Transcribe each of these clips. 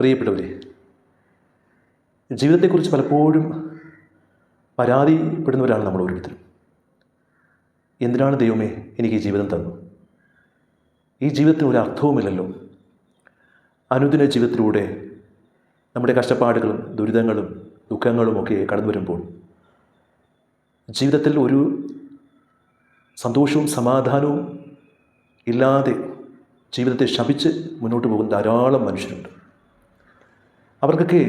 പ്രിയപ്പെട്ടവരെ ജീവിതത്തെക്കുറിച്ച് പലപ്പോഴും പരാതിപ്പെടുന്നവരാണ് നമ്മൾ ഓരോരുത്തരും. എന്തിനാണ് ദൈവമേ എനിക്ക് ഈ ജീവിതം തന്നു ഈ ജീവിതത്തിന് ഒരു അർത്ഥവുമില്ലല്ലോ. അനുദിന ജീവിതത്തിലൂടെ നമ്മുടെ കഷ്ടപ്പാടുകളും ദുരിതങ്ങളും ദുഃഖങ്ങളും ഒക്കെ കടന്നു വരുമ്പോൾ ജീവിതത്തിൽ ഒരു സന്തോഷവും സമാധാനവും ഇല്ലാതെ ജീവിതത്തെ ശപിച്ച് മുന്നോട്ട് പോകുന്ന ധാരാളം മനുഷ്യരുണ്ട്. അവർക്കൊക്കെ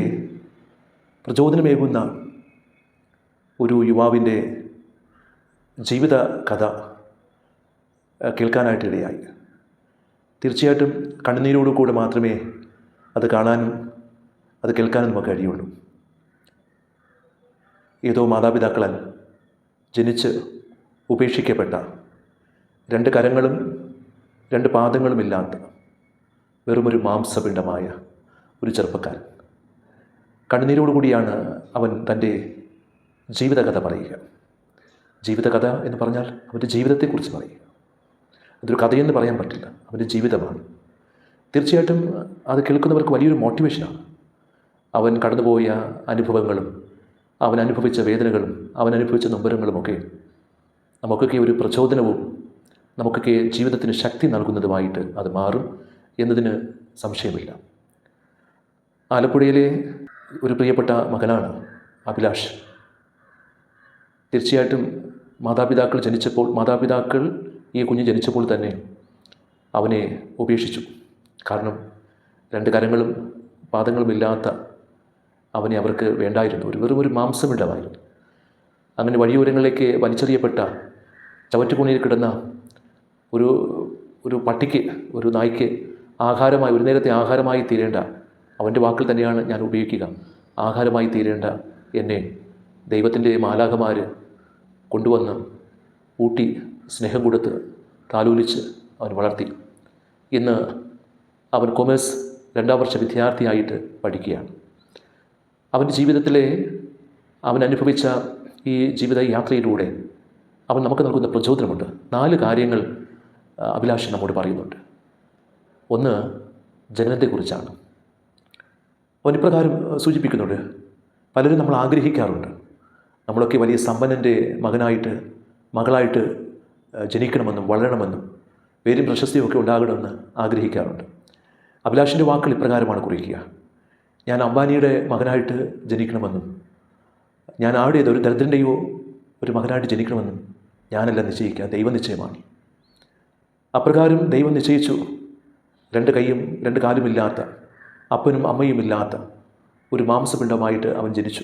പ്രചോദനമേകുന്ന ഒരു യുവാവിന്റെ ജീവിത കഥ കേൾക്കാനായിട്ടിടയായി കേൾക്കാനായിട്ട് തീർച്ചയായിട്ടും കണ്ണുനീരോടു കൂടെ മാത്രമേ അത് കാണാനും അത് കേൾക്കാനും നമുക്ക് കഴിയുള്ളൂ. ഏതോ മാതാപിതാക്കളാൽ ജനിച്ച് ഉപേക്ഷിക്കപ്പെട്ട രണ്ട് കരങ്ങളും രണ്ട് പാദങ്ങളുമില്ലാത്ത വെറുമൊരു മാംസപിണ്ഡമായ ഒരു ചെറുപ്പക്കാരൻ. കണ്ണുനീരോടുകൂടിയാണ് അവൻ തന്റെ ജീവിതകഥ പറയുക. ജീവിതകഥ എന്ന് പറഞ്ഞാൽ അവന്റെ ജീവിതത്തെക്കുറിച്ച് പറയുക. അതൊരു കഥയെന്ന് പറയാൻ പറ്റില്ല. അവന്റെ ജീവിതമാണ്. തീർച്ചയായിട്ടും അത് കേൾക്കുന്നവർക്ക് വലിയൊരു മോട്ടിവേഷനാണ്. അവൻ കടന്നുപോയ അനുഭവങ്ങളും അവൻ അനുഭവിച്ച വേദനകളും അവൻ അനുഭവിച്ച നൊമ്പരങ്ങളുമൊക്കെ നമുക്കൊക്കെ ഒരു പ്രചോദനവും നമുക്കൊക്കെ ജീവിതത്തിന് ശക്തി നൽകുന്നതുമായിട്ട് അത് മാറും എന്നതിന് സംശയമില്ല. ആലപ്പുഴയിലെ ഒരു പ്രിയപ്പെട്ട മകനാണ് അഭിലാഷ്. തീർച്ചയായിട്ടും മാതാപിതാക്കൾ ജനിച്ചപ്പോൾ മാതാപിതാക്കൾ ഈ കുഞ്ഞ് ജനിച്ചപ്പോൾ തന്നെ അവനെ ഉപേക്ഷിച്ചു. കാരണം രണ്ട് കരങ്ങളും പാദങ്ങളുമില്ലാത്ത അവനെ അവർക്ക് വേണ്ടായിരുന്നു. ഒരു വെറും ഒരു മാംസമിടമായിരുന്നു. അങ്ങനെ വഴിയോരങ്ങളിലേക്ക് വലിച്ചെറിയപ്പെട്ട ചവറ്റുകുണിയിൽ കിടന്ന ഒരു ഒരു പട്ടിക്ക് ഒരു നായ്ക്ക് ആഹാരമായി ഒരു നേരത്തെ ആഹാരമായി തീരേണ്ട അവന്റെ വാക്കിൽ തന്നെയാണ് ഞാൻ ഉപയോഗിക്കുക. ആഹാരമായി തീരേണ്ട എന്നെ ദൈവത്തിന്റെ മാലാഖമാർ കൊണ്ടുവന്ന് ഊട്ടി സ്നേഹം കൊടുത്ത് താലൂലിച്ച് അവൻ വളർത്തി. ഇന്ന് അവൻ കൊമേഴ്സ് രണ്ടാം വർഷ വിദ്യാർത്ഥിയായിട്ട് പഠിക്കുകയാണ്. അവന്റെ ജീവിതത്തിലെ അവൻ അനുഭവിച്ച ഈ ജീവിത യാത്രയിലൂടെ അവൻ നമുക്ക് നൽകുന്ന പ്രചോദനമുണ്ട്. നാല് കാര്യങ്ങൾ അഭിലാഷൻ അഭിലാഷ് നമ്മോട് പറയുന്നുണ്ട്. ഒന്ന് ജനനത്തെക്കുറിച്ചാണ്. ഇപ്രകാരം സൂചിപ്പിക്കുന്നുണ്ട്. പലരും നമ്മൾ ആഗ്രഹിക്കാറുണ്ട്. നമ്മളൊക്കെ വലിയ സമ്പന്നന്റെ മകനായിട്ട് മകളായിട്ട് ജനിക്കണമെന്നും വളരണമെന്നും പേരും പ്രശസ്തിയും ഒക്കെ ഉണ്ടാകണമെന്ന് ആഗ്രഹിക്കാറുണ്ട്. അഭിലാഷിന്റെ വാക്കുകൾ ഇപ്രകാരമാണ് കുറിക്കുക. ഞാൻ അംബാനിയുടെ മകനായിട്ട് ജനിക്കണമെന്നും ഞാൻ ആരുടേത് ഒരു ദരിദ്രന്റെയോ ഒരു മകനായിട്ട് ജനിക്കണമെന്നും ഞാനല്ല നിശ്ചയിക്കുക ദൈവം നിശ്ചയമാണ്. അപ്രകാരം ദൈവം നിശ്ചയിച്ചു. രണ്ട് കൈയും രണ്ട് കാലുമില്ലാത്ത അപ്പനും അമ്മയുമില്ലാത്ത ഒരു മാംസപിണ്ഡമായിട്ട് അവൻ ജനിച്ചു.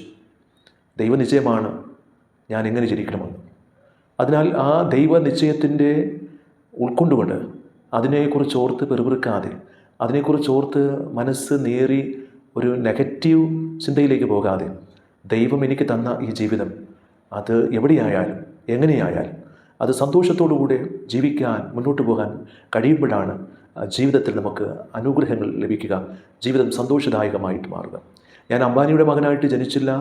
ദൈവനിശ്ചയമാണ് ഞാൻ എങ്ങനെ ജനിക്കണമെന്ന്. അതിനാൽ ആ ദൈവനിശ്ചയത്തിന്റെ ഉൾക്കൊണ്ടുകൊണ്ട് അതിനെക്കുറിച്ച് ഓർത്ത് പെറുപിറുക്കാതെ അതിനെക്കുറിച്ച് ഓർത്ത് മനസ്സ് നേറി ഒരു നെഗറ്റീവ് ചിന്തയിലേക്ക് പോകാതെ ദൈവം എനിക്ക് തന്ന ഈ ജീവിതം അത് എവിടെയായാലും എങ്ങനെയായാലും അത് സന്തോഷത്തോടുകൂടെ ജീവിക്കാൻ മുന്നോട്ട് പോകാൻ കഴിയുമ്പോഴാണ് ജീവിതത്തിൽ നമുക്ക് അനുഗ്രഹങ്ങൾ ലഭിക്കുക ജീവിതം സന്തോഷദായകമായിട്ട് മാറുക. ഞാൻ അംബാനിയുടെ മകനായിട്ട് ജനിച്ചില്ല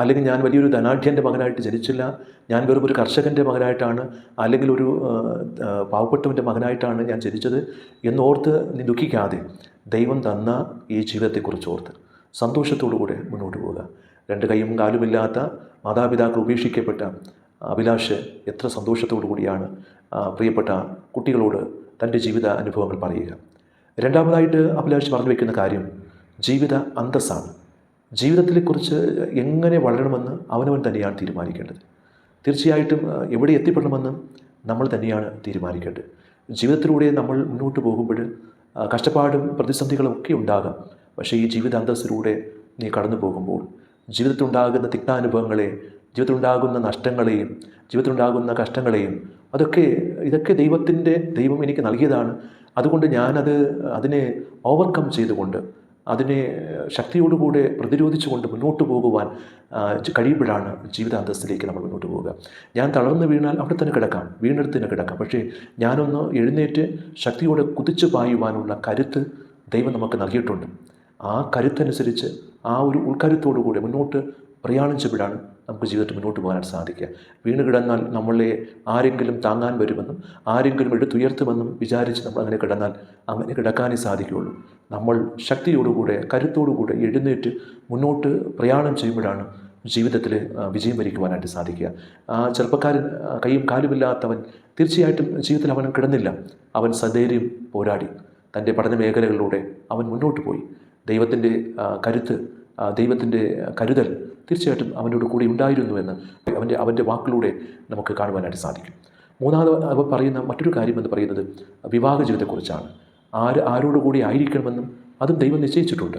അല്ലെങ്കിൽ ഞാൻ വലിയൊരു ധനാഢ്യന്റെ മകനായിട്ട് ജനിച്ചില്ല ഞാൻ വെറും ഒരു കർഷകന്റെ മകനായിട്ടാണ് അല്ലെങ്കിൽ ഒരു പാവപ്പെട്ടവന്റെ മകനായിട്ടാണ് ഞാൻ ജനിച്ചത് എന്നോർത്ത് നീ ദുഃഖിക്കാതെ ദൈവം തന്ന ഈ ജീവിതത്തെക്കുറിച്ച് ഓർത്ത് സന്തോഷത്തോടുകൂടെ മുന്നോട്ട് പോവുക. രണ്ട് കൈയും കാലുമില്ലാത്ത മാതാപിതാക്കൾ ഉപേക്ഷിക്കപ്പെട്ട അഭിലാഷ് എത്ര സന്തോഷത്തോടു കൂടിയാണ് പ്രിയപ്പെട്ട കുട്ടികളോട് തന്റെ ജീവിത അനുഭവങ്ങൾ പറയുക. രണ്ടാമതായിട്ട് അഭിലാഷ് പറഞ്ഞു വയ്ക്കുന്ന കാര്യം ജീവിത അന്തസ്സാണ്. ജീവിതത്തെക്കുറിച്ച് എങ്ങനെ വളരണമെന്ന് അവനവൻ തന്നെയാണ് തീരുമാനിക്കേണ്ടത്. തീർച്ചയായിട്ടും എവിടെ എത്തിപ്പെടണമെന്ന് നമ്മൾ തന്നെയാണ് തീരുമാനിക്കേണ്ടത്. ജീവിതത്തിലൂടെ നമ്മൾ മുന്നോട്ട് പോകുമ്പോൾ കഷ്ടപ്പാടും പ്രതിസന്ധികളും ഒക്കെ ഉണ്ടാകാം. പക്ഷേ ഈ ജീവിത അന്തസ്സിലൂടെ നീ കടന്നു പോകുമ്പോൾ ജീവിതത്തിലുണ്ടാകുന്ന തിക്താനുഭവങ്ങളെ ജീവിതത്തിലുണ്ടാകുന്ന നഷ്ടങ്ങളെയും ജീവിതത്തിലുണ്ടാകുന്ന കഷ്ടങ്ങളെയും അതൊക്കെ ഇതൊക്കെ ദൈവത്തിന്റെ ദൈവം എനിക്ക് നൽകിയതാണ്. അതുകൊണ്ട് ഞാനത് അതിനെ ഓവർകം ചെയ്തുകൊണ്ട് അതിനെ ശക്തിയോടുകൂടെ പ്രതിരോധിച്ചുകൊണ്ട് മുന്നോട്ട് പോകുവാൻ കഴിയുമ്പോഴാണ് ജീവിതാന്തസ്സിലേക്ക് നമ്മൾ മുന്നോട്ട് പോവുക ഞാൻ തളർന്ന് വീണാൽ അവിടെ തന്നെ കിടക്കാം വീണെടുത്ത് തന്നെ കിടക്കാം. പക്ഷേ ഞാനൊന്ന് എഴുന്നേറ്റ് ശക്തിയോടെ കുതിച്ചു പായുവാനുള്ള കരുത്ത് ദൈവം നമുക്ക് നൽകിയിട്ടുണ്ട്. ആ കരുത്തനുസരിച്ച് ആ ഒരു ഉൾക്കരുത്തോടു കൂടെ മുന്നോട്ട് പ്രയാണിച്ചപ്പോഴാണ് നമുക്ക് ജീവിതത്തിൽ മുന്നോട്ട് പോകാനായിട്ട് സാധിക്കുക. വീണ് കിടന്നാൽ നമ്മളെ ആരെങ്കിലും താങ്ങാൻ വരുമെന്നും ആരെങ്കിലും എടുത്തുയർത്തുമെന്നും വിചാരിച്ച് നമ്മൾ അങ്ങനെ കിടന്നാൽ അങ്ങനെ കിടക്കാനേ സാധിക്കുകയുള്ളൂ. നമ്മൾ ശക്തിയോടുകൂടെ കരുത്തോടുകൂടെ എഴുന്നേറ്റ് മുന്നോട്ട് പ്രയാണം ചെയ്യുമ്പോഴാണ് ജീവിതത്തിൽ വിജയം വരിക്കുവാനായിട്ട് സാധിക്കുക. ചെറുപ്പക്കാരൻ കൈയും കാലുമില്ലാത്തവൻ തീർച്ചയായിട്ടും ജീവിതത്തിൽ അവൻ കിടന്നില്ല. അവൻ സധൈര്യം പോരാടി. തന്റെ പഠന മേഖലകളിലൂടെ അവൻ മുന്നോട്ട് പോയി. ദൈവത്തിന്റെ കരുത്ത് ദൈവത്തിന്റെ കരുതൽ തീർച്ചയായിട്ടും അവനോട് കൂടി ഉണ്ടായിരുന്നു എന്ന് അവന്റെ അവന്റെ വാക്കിലൂടെ നമുക്ക് കാണുവാനായിട്ട് സാധിക്കും. മൂന്നാമത് അവ പറയുന്ന മറ്റൊരു കാര്യം എന്ന് പറയുന്നത് വിവാഹ ജീവിതത്തെക്കുറിച്ചാണ് ആര് ആരോടുകൂടി ആയിരിക്കണമെന്നും അതും ദൈവം നിശ്ചയിച്ചിട്ടുണ്ട്.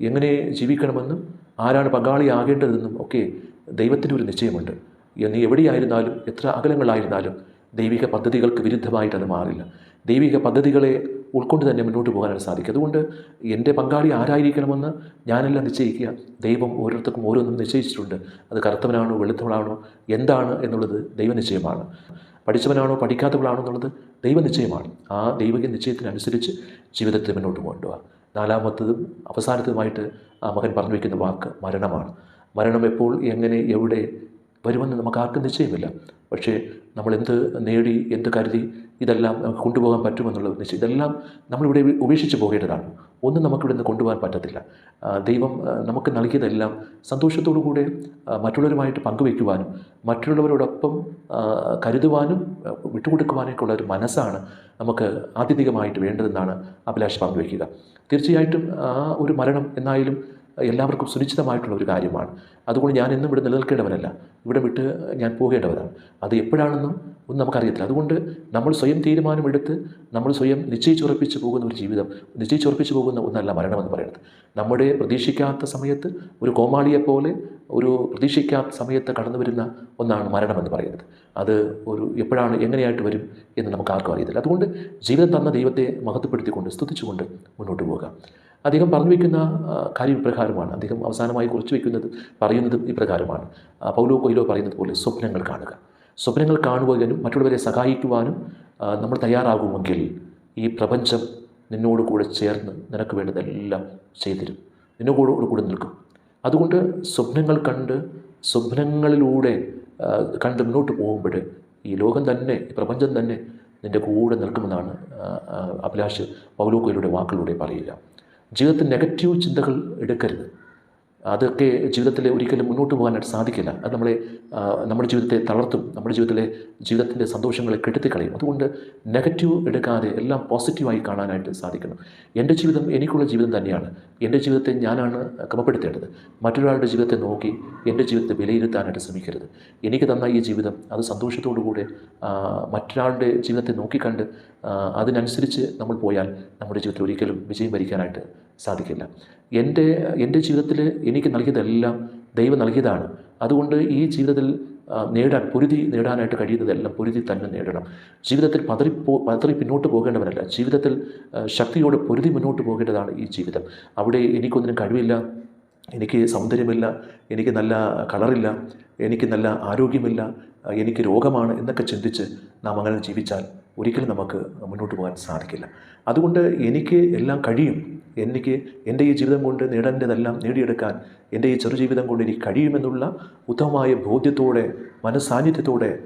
എങ്ങനെ ജീവിക്കണമെന്നും ആരാണ് പങ്കാളിയാകേണ്ടതെന്നും ഒക്കെ ദൈവത്തിന്റെ ഒരു നിശ്ചയമുണ്ട്. നീ എവിടെയായിരുന്നാലും എത്ര അകലങ്ങളായിരുന്നാലും ദൈവിക പദ്ധതികൾക്ക് വിരുദ്ധമായിട്ടത് മാറില്ല. ദൈവിക പദ്ധതികളെ ഉൾക്കൊണ്ട് തന്നെ മുന്നോട്ട് പോകാനായിട്ട് സാധിക്കും അതുകൊണ്ട് എന്റെ പങ്കാളി ആരായിരിക്കണമെന്ന് ഞാനെല്ലാം നിശ്ചയിക്കുക. ദൈവം ഓരോരുത്തർക്കും ഓരോന്നും നിശ്ചയിച്ചിട്ടുണ്ട്. അത് കറുത്തവനാണോ വെളുത്തവനാണോ എന്താണ് എന്നുള്ളത് ദൈവനിശ്ചയമാണ് പഠിച്ചവനാണോ പഠിക്കാത്തവളാണോ എന്നുള്ളത് ദൈവനിശ്ചയമാണ് ആ ദൈവിക നിശ്ചയത്തിനനുസരിച്ച് ജീവിതത്തിൽ മുന്നോട്ട് കൊണ്ടുപോകുക. നാലാമത്തതും അവസാനത്തതുമായിട്ട് ആ മകൻ പറഞ്ഞു വയ്ക്കുന്ന വാക്ക് മരണമാണ്. മരണം എപ്പോൾ എങ്ങനെ എവിടെ വരുമെന്ന് നമുക്ക് ആർക്കും നിശ്ചയമില്ല. പക്ഷേ നമ്മൾ എന്ത് നേടി എന്ത് കരുതി ഇതെല്ലാം നമുക്ക് കൊണ്ടുപോകാൻ പറ്റുമെന്നുള്ളത് നിശ്ചയം. ഇതെല്ലാം നമ്മളിവിടെ ഉപേക്ഷിച്ച് പോകേണ്ടതാണ്. ഒന്നും നമുക്കിവിടെ നിന്ന് കൊണ്ടുപോകാൻ പറ്റത്തില്ല. ദൈവം നമുക്ക് നൽകിയതെല്ലാം സന്തോഷത്തോടു കൂടെ ആ, മറ്റുള്ളവരുമായിട്ട് പങ്കുവയ്ക്കുവാനും മറ്റുള്ളവരോടൊപ്പം കരുതുവാനും ആ, വിട്ടുകൊടുക്കുവാനൊക്കെ ഉള്ള ഒരു മനസ്സാണ് നമുക്ക് ആത്യന്തികമായിട്ട് വേണ്ടതെന്നാണ് അഭിലാഷ് പങ്കുവയ്ക്കുക. തീർച്ചയായിട്ടും ആ ഒരു മരണം എന്നായാലും എല്ലാവർക്കും സുനിശ്ചിതമായിട്ടുള്ള ഒരു കാര്യമാണ്. അതുകൊണ്ട് ഞാൻ എന്നും ഇവിടെ നിലനിൽക്കേണ്ടവനല്ല. ഇവിടെ വിട്ട് ഞാൻ പോകേണ്ടവരാണ് അത് എപ്പോഴാണെന്നും ഒന്നും നമുക്കറിയത്തില്ല. അതുകൊണ്ട് നമ്മൾ സ്വയം തീരുമാനമെടുത്ത് നമ്മൾ സ്വയം നിശ്ചയിച്ചുറപ്പിച്ച് പോകുന്ന ഒരു ജീവിതം നിശ്ചയിച്ചുറപ്പിച്ച് പോകുന്ന ഒന്നല്ല മരണമെന്ന് പറയുന്നത്. നമ്മുടെ പ്രതീക്ഷിക്കാത്ത സമയത്ത് ഒരു കോമാളിയെപ്പോലെ ഒരു പ്രതീക്ഷിക്കാത്ത സമയത്ത് കടന്നു വരുന്ന ഒന്നാണ് മരണമെന്ന് പറയുന്നത്. അത് ഒരു എപ്പോഴാണ് എങ്ങനെയായിട്ട് വരും എന്ന് നമുക്ക് ആർക്കും അറിയത്തില്ല. അതുകൊണ്ട് ജീവിതം തന്ന ദൈവത്തെ മഹത്വപ്പെടുത്തിക്കൊണ്ട് സ്തുതിച്ചുകൊണ്ട് മുന്നോട്ട് പോകുക അദ്ദേഹം പറഞ്ഞു വയ്ക്കുന്ന കാര്യം ഇപ്രകാരമാണ്. അദ്ദേഹം അവസാനമായി കുറിച്ച് വയ്ക്കുന്നത് പറയുന്നതും ഇപ്രകാരമാണ്. പൗലോ കൊയിലോ പറയുന്നത് പോലെ സ്വപ്നങ്ങൾ കാണുക. സ്വപ്നങ്ങൾ കാണുവാനും മറ്റുള്ളവരെ സഹായിക്കുവാനും നമ്മൾ തയ്യാറാകുമെങ്കിൽ ഈ പ്രപഞ്ചം നിന്നോട് കൂടെ ചേർന്ന് നിനക്ക് വേണ്ടതെല്ലാം ചെയ്തിരും. നിന്നോട് കൂടെ നിൽക്കും. അതുകൊണ്ട് സ്വപ്നങ്ങൾ കണ്ട് സ്വപ്നങ്ങളിലൂടെ കണ്ട് മുന്നോട്ട് പോകുമ്പോൾ ഈ ലോകം തന്നെ പ്രപഞ്ചം തന്നെ നിന്റെ കൂടെ നിൽക്കുമെന്നാണ് അഭിലാഷ് പൗലോക്കോയിലൂടെ വാക്കിലൂടെ പറയുക. ജീവിതത്തിൽ നെഗറ്റീവ് ചിന്തകൾ എടുക്കരുത്. അതൊക്കെ ജീവിതത്തിൽ ഒരിക്കലും മുന്നോട്ട് പോകാനായിട്ട് സാധിക്കില്ല. അത് നമ്മളെ നമ്മുടെ ജീവിതത്തെ തളർത്തും. നമ്മുടെ ജീവിതത്തിലെ ജീവിതത്തിന്റെ സന്തോഷങ്ങളെ കെടുത്തിക്കളയും. അതുകൊണ്ട് നെഗറ്റീവ് എടുക്കാതെ എല്ലാം പോസിറ്റീവായി കാണാനായിട്ട് സാധിക്കണം. എന്റെ ജീവിതം എനിക്കുള്ള ജീവിതം തന്നെയാണ്. എന്റെ ജീവിതത്തെ ഞാനാണ് ക്രമപ്പെടുത്തേണ്ടത്. മറ്റൊരാളുടെ ജീവിതത്തെ നോക്കി എന്റെ ജീവിതത്തെ വിലയിരുത്താനായിട്ട് ശ്രമിക്കരുത്. എനിക്ക് തന്ന ഈ ജീവിതം അത് സന്തോഷത്തോടുകൂടെ കൂടെ മറ്റൊരാളുടെ ജീവിതത്തെ നോക്കിക്കണ്ട് അതിനനുസരിച്ച് നമ്മൾ പോയാൽ നമ്മുടെ ജീവിതത്തിൽ ഒരിക്കലും വിജയം വരിക്കാനായിട്ട് സാധിക്കില്ല. എന്റെ എന്റെ ജീവിതത്തിൽ എനിക്ക് നൽകിയതെല്ലാം ദൈവം നൽകിയതാണ്. അതുകൊണ്ട് ഈ ജീവിതത്തിൽ നേടാൻ പൊരുതി നേടാനായിട്ട് കഴിയുന്നതെല്ലാം പൊരുതി തന്നെ നേടണം. ജീവിതത്തിൽ പതറിപ്പോ പതറി പിന്നോട്ട് പോകേണ്ടവനല്ല ജീവിതത്തിൽ ശക്തിയോടെ പൊരുതി മുന്നോട്ട് പോകേണ്ടതാണ് ഈ ജീവിതം. അവിടെ എനിക്കൊന്നിനും കഴിവില്ല എനിക്ക് സൗന്ദര്യമില്ല എനിക്ക് നല്ല കളറില്ല എനിക്ക് നല്ല ആരോഗ്യമില്ല എനിക്ക് രോഗമാണ് എന്നൊക്കെ ചിന്തിച്ച് നാം അങ്ങനെ ജീവിച്ചാൽ ഒരിക്കലും നമുക്ക് മുന്നോട്ട് പോകാൻ സാധിക്കില്ല. അതുകൊണ്ട് എനിക്ക് എല്ലാം കഴിയും. എനിക്ക് എന്റെ ഈ ജീവിതം കൊണ്ട് നേടേണ്ടതെല്ലാം നേടിയെടുക്കാൻ എന്റെ ഈ ചെറുജീവിതം കൊണ്ട് എനിക്ക് കഴിയുമെന്നുള്ള ഉത്തമമായ ബോധ്യത്തോടെ മനസാന്നിധ്യത്തോടെ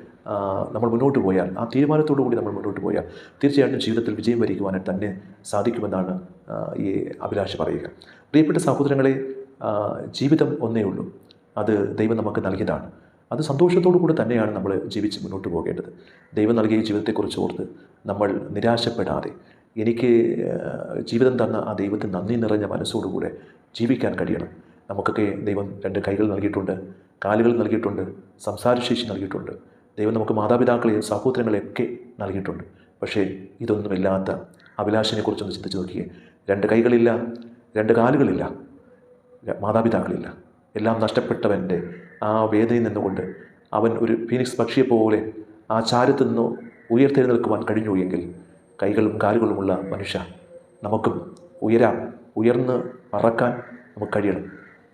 നമ്മൾ മുന്നോട്ട് പോയാൽ ആ തീരുമാനത്തോടു കൂടി നമ്മൾ മുന്നോട്ട് പോയാൽ തീർച്ചയായിട്ടും ജീവിതത്തിൽ വിജയം വരിക്കുവാനായിട്ട് തന്നെ സാധിക്കുമെന്നാണ് ഈ അഭിലാഷ് പറയുക. പ്രിയപ്പെട്ട സഹോദരങ്ങളെ ജീവിതം ഒന്നേ ഉള്ളൂ. അത് ദൈവം നമുക്ക് നൽകിയതാണ്. അത് സന്തോഷത്തോടു കൂടി തന്നെയാണ് നമ്മൾ ജീവിച്ച് മുന്നോട്ട് പോകേണ്ടത്. ദൈവം നൽകിയ ജീവിതത്തെക്കുറിച്ച് ഓർത്ത് നമ്മൾ നിരാശപ്പെടാതെ എനിക്ക് ജീവിതം തന്ന ആ ദൈവത്തിന് നന്ദി നിറഞ്ഞ മനസ്സോടുകൂടെ ജീവിക്കാൻ കഴിയണം. നമുക്കൊക്കെ ദൈവം രണ്ട് കൈകൾ നൽകിയിട്ടുണ്ട് കാലുകൾ നൽകിയിട്ടുണ്ട് സംസാരശേഷി നൽകിയിട്ടുണ്ട്. ദൈവം നമുക്ക് മാതാപിതാക്കളെയും സഹോദരങ്ങളെയൊക്കെ നൽകിയിട്ടുണ്ട്. പക്ഷേ ഇതൊന്നുമില്ലാത്ത അഭിലാഷിനെക്കുറിച്ചൊന്ന് ചിന്തിച്ച് നോക്കിയേ. രണ്ട് കൈകളില്ല രണ്ട് കാലുകളില്ല മാതാപിതാക്കളില്ല. എല്ലാം നഷ്ടപ്പെട്ടവന്റെ ആ വേദനയിൽ നിന്നുകൊണ്ട് അവൻ ഒരു ഫീനിക്സ് പക്ഷിയെപ്പോലെ ആ ചാരത്തു നിന്ന് ഉയർത്തെഴുന്നേൽക്കുവാൻ കഴിഞ്ഞു എങ്കിൽ കൈകളും കാലുകളുമുള്ള മനുഷ്യ നമുക്കും ഉയരാം ഉയർന്ന് പറക്കാൻ നമുക്ക് കഴിയണം.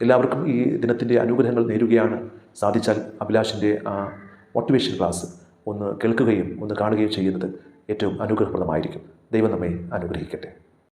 എല്ലാവർക്കും ഈ ദിനത്തിന്റെ അനുഗ്രഹങ്ങൾ നേരുകയാണ്. സാധിച്ചാൽ അഭിലാഷിന്റെ ആ മോട്ടിവേഷൻ ക്ലാസ് ഒന്ന് കേൾക്കുകയും ഒന്ന് കാണുകയും ചെയ്യുന്നത് ഏറ്റവും അനുഗ്രഹപ്രദമായിരിക്കും. ദൈവം നമ്മെ അനുഗ്രഹിക്കട്ടെ.